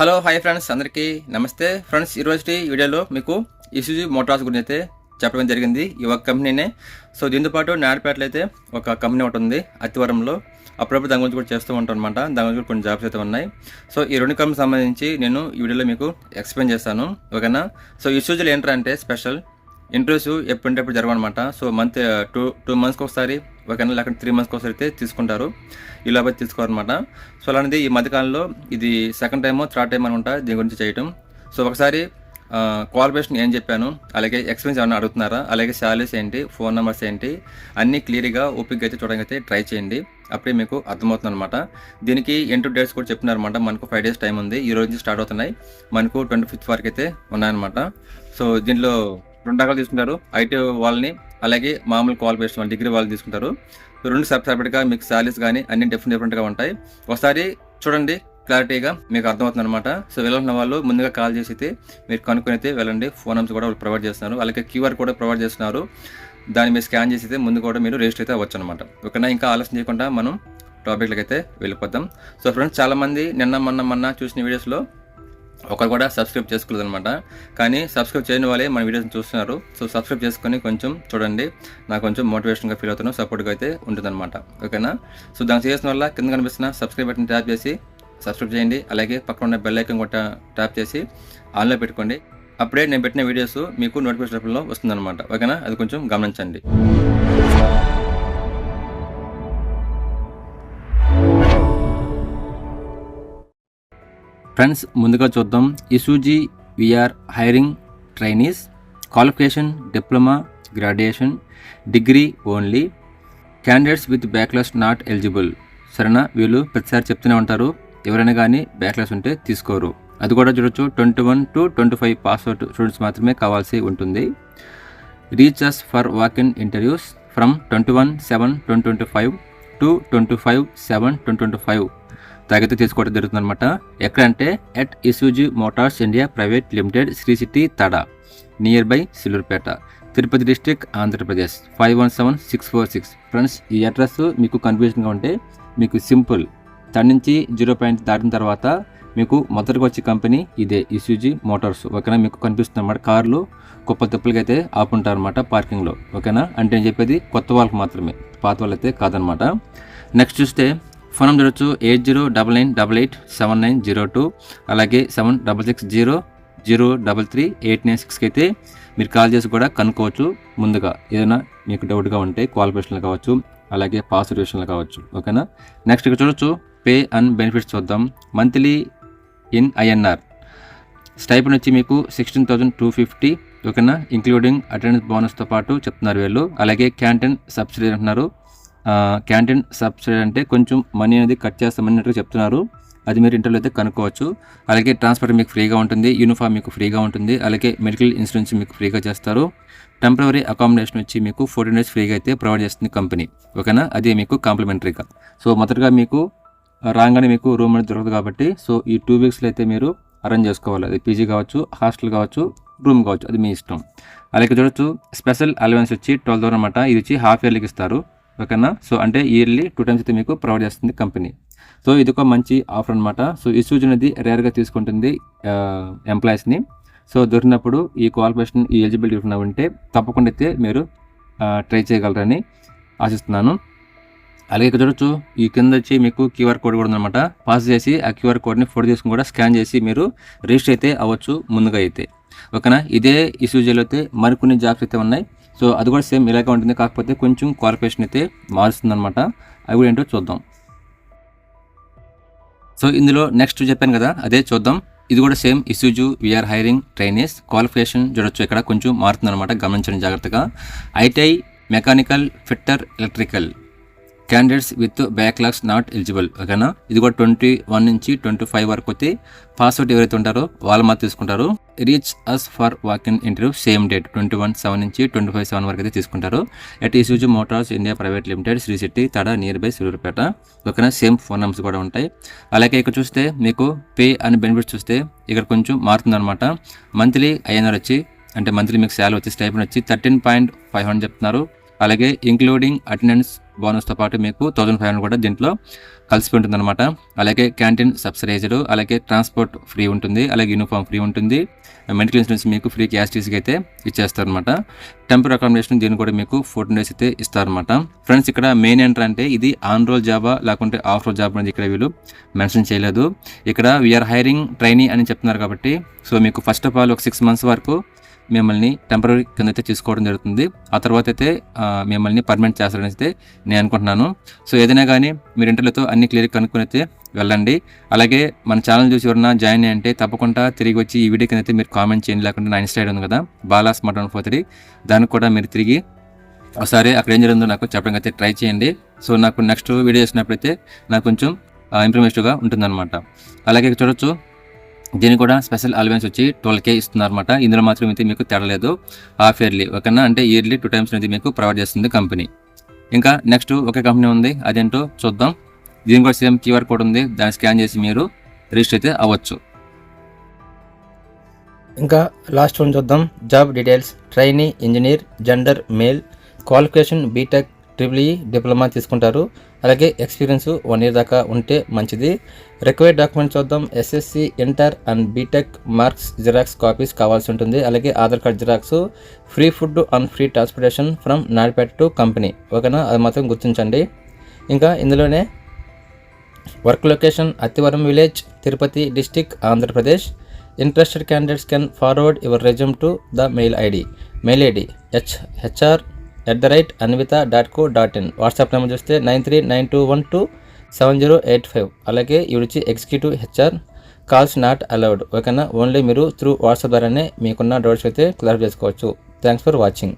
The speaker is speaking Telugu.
హలో హాయ్ ఫ్రెండ్స్ అందరికీ నమస్తే. ఫ్రెండ్స్ ఈరోజు వీడియోలో మీకు ఇసుజు మోటార్స్ గురించి అయితే చెప్పడం జరిగింది. ఈ ఒక కంపెనీనే. సో దీంతో పాటు నాడపేటలో అయితే ఒక కంపెనీ ఒకటి ఉంది. అత్తివరంలో అప్పుడప్పుడు దాని గురించి కూడా చేస్తూ ఉంటాం అనమాట దాని గురించి కూడా కొన్ని జాబ్స్ అయితే ఉన్నాయి. సో ఈ రెండు కంపెనీ సంబంధించి నేను ఈ వీడియోలో మీకు ఎక్స్ప్లెయిన్ చేస్తాను. ఓకేనా? సో ఇసుజులు ఏంటంటే స్పెషల్ ఇంటర్వ్యూస్ ఎప్పుడంటే జరగనమాట సో మంత్ టూ టూ మంత్స్కి ఒకసారి ఒకవేళ లేకపోతే త్రీ మంత్స్కి ఒకసారి అయితే తీసుకుంటారు. ఈ లోపల తీసుకోవాలన్నమాట. సో అలాంటిది ఈ మధ్యకాలంలో ఇది సెకండ్ టైమో థర్డ్ టైం అనుకుంటా దీని గురించి చేయటం. సో ఒకసారి క్వాలిఫికేషన్ ఏం చెప్పాను అలాగే ఎక్స్పీరియన్స్ ఏమైనా అడుగుతున్నారా అలాగే శాలరీస్ ఏంటి ఫోన్ నెంబర్స్ ఏంటి అన్నీ క్లియర్గా ఓపిక్గా అయితే చూడడానికి అయితే ట్రై చేయండి. అప్పుడే మీకు అర్థమవుతుంది అనమాట దీనికి ఎంటూ డేట్స్ కూడా చెప్పినారనమాట మనకు ఫైవ్ డేస్ టైం ఉంది. ఈ రోజు నుంచి స్టార్ట్ అవుతున్నాయి. మనకు ట్వంటీ ఫిఫ్త్ వరకు అయితే ఉన్నాయన్నమాట. సో దీనిలో రెండు రకాలు తీసుకుంటారు. ఐటీ వాళ్ళని అలాగే మామూలు క్వాలిఫికేషన్ వాళ్ళు డిగ్రీ వాళ్ళు తీసుకుంటారు. రెండు సెపరేట్ సెపరేట్గా మీకు శాలరీస్ కానీ అన్ని డిఫరెంట్ డిఫరెంట్గా ఉంటాయి. ఒకసారి చూడండి క్లారిటీగా మీకు అర్థమవుతుంది అనమాట సో వెళ్ళిన వాళ్ళు ముందుగా కాల్ చేసి అయితే మీరు కనుక్కొని అయితే వెళ్ళండి. ఫోన్ నెంబర్స్ కూడా వాళ్ళు ప్రొవైడ్ చేస్తున్నారు. అలాగే క్యూఆర్ కూడా ప్రొవైడ్ చేస్తున్నారు. దాన్ని మీరు స్కాన్ చేసి అయితే ముందు కూడా మీరు రిజిస్టర్ అయితే అవ్వచ్చు అనమాట ఓకేనా? ఇంకా ఆలస్యం చేయకుండా మనం టాపిక్లకి అయితే వెళ్ళిపోతాం. సో ఫ్రెండ్స్ చాలామంది నిన్న మొన్న మొన్న చూసిన వీడియోస్లో ఒకరు కూడా సబ్స్క్రైబ్ చేసుకోలేదు అనమాట కానీ సబ్స్క్రైబ్ చేయని వాళ్ళే మన వీడియోస్ చూస్తున్నారు. సో సబ్స్క్రైబ్ చేసుకొని కొంచెం చూడండి. నాకు కొంచెం మోటివేషన్గా ఫీల్ అవుతాను సపోర్ట్గా అయితే ఉంటుందన్నమాట. ఓకేనా? సో దానికి చేసిన వల్ల కింద కనిపిస్తున్న సబ్స్క్రైబ్ బటన్ ట్యాప్ చేసి సబ్స్క్రైబ్ చేయండి. అలాగే పక్కన ఉన్న బెల్ ఐకన్ కూడా ట్యాప్ చేసి ఆన్లో పెట్టుకోండి. అప్పుడే నేను పెట్టిన వీడియోస్ మీకు నోటిఫికేషన్ రూపంలో వస్తుందన్నమాట. ఓకేనా? అది కొంచెం గమనించండి. ఫ్రెండ్స్ ముందుగా చూద్దాం. Isuzu we're hiring trainees qualification diploma graduation degree only candidates with backlogs not eligible సరేనా? వీళ్ళు ప్రతిసారి చెప్తూనే ఉంటారు. ఎవరైనా కానీ బ్యాక్లాస్ ఉంటే తీసుకోరు. అది కూడా చూడొచ్చు. Twenty one to twenty five pass out students మాత్రమే కావాల్సి ఉంటుంది. Reach us for walk in interviews from twenty one seven twenty twenty five to twenty five seven twenty twenty five తరగతి తీసుకోవడం జరుగుతుంది అనమాట ఎక్కడంటే at Isuzu Motors India private limited Sri City Tada near by Sullurpeta Tirupati district Andhra Pradesh five one seven six four six friends ఈ అడ్రస్ మీకు కన్ఫ్యూజన్గా ఉంటే మీకు సింపుల్ తన నుంచి జీరో పాయింట్ దాటిన తర్వాత మీకు మొదటికి వచ్చే కంపెనీ ఇదే ఇసూజీ మోటార్స్ ఓకేనా? మీకు కనిపిస్తుంది అనమాట కార్లు కుప్ప తిప్పలకి అయితే ఆపుంటారు అనమాట పార్కింగ్లో ఓకేనా? అంటే నేను చెప్పేది కొత్త వాళ్ళకి మాత్రమే. పాత వాళ్ళైతే కాదనమాట నెక్స్ట్ చూస్తే ఫోన్ నెంబర్ చూడొచ్చు eight zero double nine double eight seven nine zero two అలాగే seven double six zero zero double three eight nine సిక్స్కి అయితే మీరు కాల్ చేసి కూడా కనుక్కోవచ్చు ముందుగా. ఏదైనా మీకు డౌట్గా ఉంటే క్వాలిఫికేషన్లు కావచ్చు అలాగే పాస్ విషయంలో కావచ్చు. ఓకేనా? నెక్స్ట్ ఇక్కడ చూడొచ్చు పే అండ్ బెనిఫిట్స్ చూద్దాం. Monthly in INR. స్టైపెండ్ వచ్చి మీకు సిక్స్టీన్ థౌజండ్ టూ ఫిఫ్టీ. ఓకేనా? ఇంక్లూడింగ్ అటెండెన్స్ బోనస్తో పాటు చెప్తున్నారు వీళ్ళు. అలాగే క్యాంటీన్ సబ్సిడీ అంటున్నారు. క్యాంటీన్ సబ్సిడీ అంటే కొంచెం మనీ అనేది కట్ చేస్తామన్నట్టుగా చెప్తున్నారు. అది మీరు ఇంటర్లో అయితే కనుక్కోవచ్చు. అలాగే ట్రాన్స్పోర్ట్ మీకు ఫ్రీగా ఉంటుంది యూనిఫామ్ మీకు ఫ్రీగా ఉంటుంది అలాగే మెడికల్ ఇన్సూరెన్స్ మీకు ఫ్రీగా చేస్తారు. టెంపరీ అకామిడేషన్ వచ్చి మీకు ఫోర్టీన్ డేస్ ఫ్రీగా అయితే ప్రొవైడ్ చేస్తుంది కంపెనీ. ఓకేనా? అది మీకు కాంప్లిమెంటరీగా. సో మొదటగా మీకు రాగానే మీకు రూమ్ అనేది దొరకదు కాబట్టి సో ఈ టూ వీక్స్లో అయితే మీరు అరేంజ్ చేసుకోవాలి. అది పీజీ కావచ్చు హాస్టల్ కావచ్చు రూమ్ కావచ్చు అది మీ ఇష్టం. అలాగే చూడొచ్చు స్పెషల్ అలవెన్స్ వచ్చి ట్వెల్వ్ థౌసండ్ అనమాట ఇది వచ్చి హాఫ్ ఇయర్లీకి ఇస్తారు. ఓకేనా? సో అంటే ఇయర్లీ టూ టైమ్స్ అయితే మీకు ప్రొవైడ్ చేస్తుంది కంపెనీ సో ఇది ఒక మంచి ఆఫర్ అనమాట సో ఈ సూచన అనేది రేర్గా తీసుకుంటుంది ఎంప్లాయీస్ని సో దొరికినప్పుడు ఈ క్వాలిఫికేషన్ ఈ ఎలిజిబిలిటీ ఉంటే తప్పకుండా అయితే మీరు ట్రై చేయగలరని ఆశిస్తున్నాను. అలాగే ఇక్కడ చూడొచ్చు ఈ కింద వచ్చి మీకు క్యూఆర్ కోడ్ కూడా ఉందన్నమాట. పాస్ చేసి ఆ క్యూఆర్ కోడ్ని ఫోటో తీసుకుని కూడా స్కాన్ చేసి మీరు రిజిస్టర్ అయితే అవ్వచ్చు ముందుగా అయితే. ఓకేనా? ఇదే ఇష్యూజీలో అయితే మరికొన్ని జాబ్స్ అయితే ఉన్నాయి. సో అది కూడా సేమ్ ఇలాగే ఉంటుంది. కాకపోతే కొంచెం క్వాలిఫికేషన్ అయితే మారుస్తుంది అనమాట అవి కూడా ఏంటో చూద్దాం. సో ఇందులో నెక్స్ట్ చెప్పాను కదా అదే చూద్దాం. ఇది కూడా same Isuzu we are hiring trainees qualification చూడొచ్చు. ఇక్కడ కొంచెం మారుతుంది అనమాట గమనించండి జాగ్రత్తగా. ITI mechanical fitter electrical candidates with backlogs not eligible ఓకేనా? ఇది కూడా ట్వంటీ వన్ నుంచి ట్వంటీ ఫైవ్ వరకు అయితే పాస్అవుట్ ఎవరైతే ఉంటారో వాళ్ళు మాత్రం తీసుకుంటారు. Reach us for walk in interview same date twenty one seven నుంచి ట్వంటీ ఫైవ్ సెవెన్ వరకు అయితే తీసుకుంటారు. At Isuzu motors India private limited Sri city Tada near by Suryapet ఓకేనా? సేమ్ ఫోన్ నెంబర్స్ కూడా ఉంటాయి. అలాగే ఇక్కడ చూస్తే మీకు పే అని బెనిఫిట్స్ చూస్తే ఇక్కడ కొంచెం మారుతుందన్నమాట. మంత్లీ ఐఎన్ఆర్ వచ్చి అంటే మంత్లీ మీకు శాలరీ వచ్చి స్టైపన్ వచ్చి థర్టీన్ పాయింట్ ఫైవ్ హండ్రెడ్ చెప్తున్నారు. అలాగే ఇంక్లూడింగ్ అటెండెన్స్ బోనస్తో పాటు మీకు థౌసండ్ ఫైవ్ హండ్రెడ్ కూడా దీంట్లో కలిసి ఉంటుంది అనమాట అలాగే క్యాంటీన్ సబ్సిడైజ్డ్ అలాగే ట్రాన్స్పోర్ట్ ఫ్రీ ఉంటుంది అలాగే యూనిఫామ్ ఫ్రీ ఉంటుంది. మెడికల్ ఇన్సూరెన్స్ మీకు ఫ్రీ క్యాష్ అయితే ఇచ్చేస్తారనమాట టెంపరీ అకామిడేషన్ దీన్ని కూడా మీకు ఫోర్టీన్ డేస్ అయితే ఇస్తారనమాట ఫ్రెండ్స్ ఇక్కడ మెయిన్ ఏంటర్ అంటే ఇది ఆన్ రోల్ జాబా లేకుంటే ఆఫ్ రోల్ జాబ్ అనేది ఇక్కడ వీళ్ళు మెన్షన్ చేయలేదు. ఇక్కడ వీఆర్ హైరింగ్ ట్రైనీ అని చెప్తున్నారు కాబట్టి సో మీకు ఫస్ట్ ఆఫ్ ఆల్ ఒక సిక్స్ మంత్స్ వరకు మిమ్మల్ని టెంపరీ కింద అయితే తీసుకోవడం జరుగుతుంది. ఆ తర్వాత అయితే మిమ్మల్ని పర్మనెంట్ చేస్తారని అయితే నేను అనుకుంటున్నాను. సో ఏదైనా కానీ మీరు ఇంటర్లతో అన్ని క్లియర్ కనుక్కొని అయితే వెళ్ళండి. అలాగే మన ఛానల్ చూసి ఎవరన్నా జాయిన్ అంటే తప్పకుండా తిరిగి వచ్చి ఈ వీడియో కింద అయితే మీరు కామెంట్ చేయండి. లేకుంటే నా ఇన్స్టైడ్ ఉంది కదా Bala smart one four three. దానికి కూడా మీరు తిరిగి ఒకసారి అక్కడ ఏం జరిగిందో నాకు చెప్పడానికి అయితే ట్రై చేయండి. సో నాకు నెక్స్ట్ వీడియో చేసినప్పుడైతే నాకు కొంచెం ఇంప్రమేటివ్గా ఉంటుందన్నమాట. అలాగే చూడొచ్చు దీనికి కూడా స్పెషల్ అలవెన్స్ వచ్చి ట్వెల్వ్ కే ఇస్తున్నారన్నమాట. ఇందులో మాత్రం అయితే మీకు తేడలేదు హాఫ్ ఇయర్లీ ఓకేనా? అంటే ఇయర్లీ టూ టైమ్స్ అనేది మీకు ప్రొవైడ్ చేస్తుంది కంపెనీ ఇంకా నెక్స్ట్ ఒకే కంపెనీ ఉంది అదేంటో చూద్దాం. దీని కూడా సేమ్ క్యూఆర్ కోడ్ ఉంది దాన్ని స్కాన్ చేసి మీరు రిజిస్టర్ అయితే అవ్వచ్చు. ఇంకా లాస్ట్ వన్ చూద్దాం. Job details trainee engineer gender male qualification BTech triple E diploma తీసుకుంటారు. అలాగే ఎక్స్పీరియన్స్ వన్ ఇయర్ దాకా ఉంటే మంచిది. రిక్వైర్డ్ డాక్యుమెంట్స్ చూద్దాం. SSC inter and BTech marks xerox copies కావాల్సి ఉంటుంది. అలాగే Aadhaar card xerox free food and free transportation from Nadipeta to company ఓకేనా? అది మాత్రం గుర్తించండి. ఇంకా ఇందులోనే work location Attivaram village Tirupati district Andhra Pradesh. Interested candidates can forward your resume to the mail ID mail ID H HR at the right Anvita dot co dot in WhatsApp number చూస్తే nine three nine two one two seven zero eight five అలాగే ఇవిడిచి executive HR calls not allowed ఓకేనా? ఓన్లీ మీరు త్రూ వాట్సాప్ ద్వారానే మీకున్న డౌట్స్ అయితే క్లియర్ చేసుకోవచ్చు. Thanks for watching